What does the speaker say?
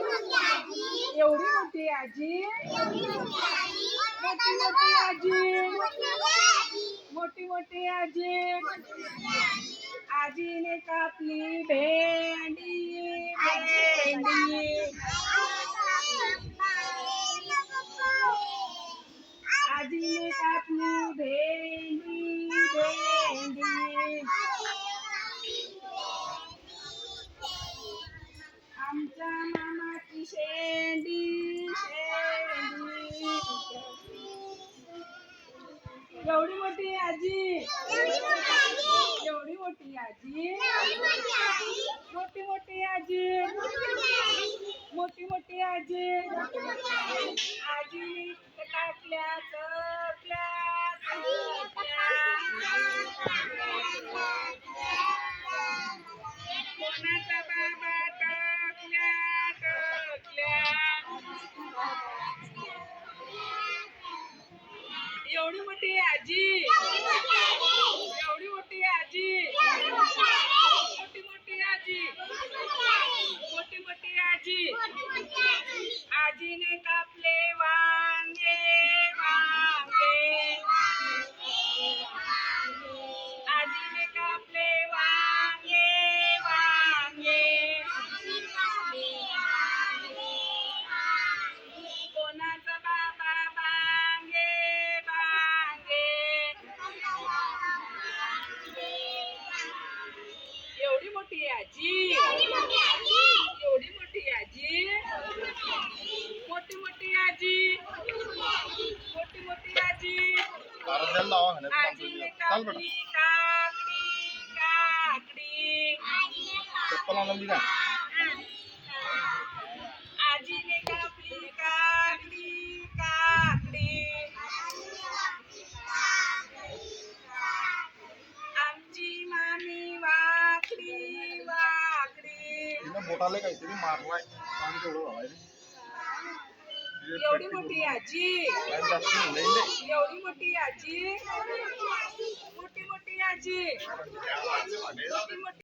एवढी मोठी आजी मोठी मोठी आजी? मोठी मोठी आजी? आजीने कापली भेंडी भेंडी. एवढी मोठी आजी. एवढी मोठी आजी. मोठी मोठी आजी. मोठी मोठी आजी. आजी टाकल्या एवढी मोठी आजी. एवढी मोठी आजी. मोठी मोठी आजी. मोठी मोठी आजी. मोठी आजी. एवढी मोठी आजी. मोठी मोठी आजी. मोठी मोठी आजी. आजीने कापली काकडी काकडी बोटाला काहीतरी मारलाय. पाणी तेवढं झालाय एवढी मोठी आजी. एवढी मोठी आजी. मोठी मोठी आजी. मोठी मोठी